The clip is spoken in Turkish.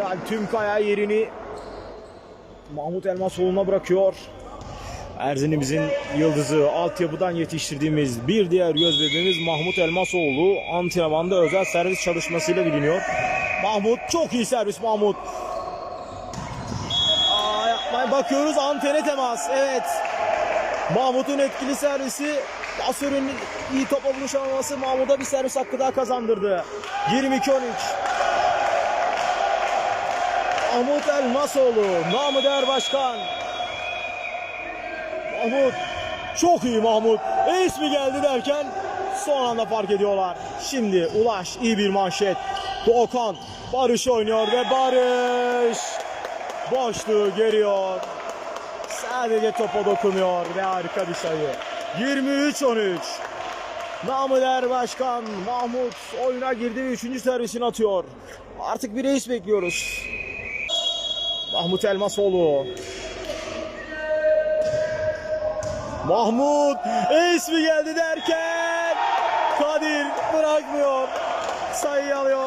Bilal Tümkaya yerini Mahmut Elmasoğlu'na bırakıyor. Erzinimizin yıldızı, altyapıdan yetiştirdiğimiz bir diğer göz bebeğimiz Mahmut Elmasoğlu antrenmanda özel servis çalışmasıyla biliniyor. Mahmut çok iyi servis Mahmut. Aa, yapmaya bakıyoruz antene temas. Evet. Mahmut'un etkili servisi Pasör'ün iyi topa buluş olması Mahmut'a bir servis hakkı daha kazandırdı. 22-13. Mahmut Elmasoğlu, namı değer başkan. Mahmut, çok iyi Mahmut. Ace mi geldi derken son anda fark ediyorlar. Şimdi Ulaş iyi bir manşet. Doğukan, Barış oynuyor ve Barış boşluğu görüyor. Sadece topa dokunuyor ve harika bir sayı. 23-13. Namı değer başkan Mahmut oyuna girdi ve 3. servisini atıyor. Artık bir reis bekliyoruz. Mahmut Elmasoğlu. Mahmut ace mi geldi derken Kadir bırakmıyor. Sayı alıyor.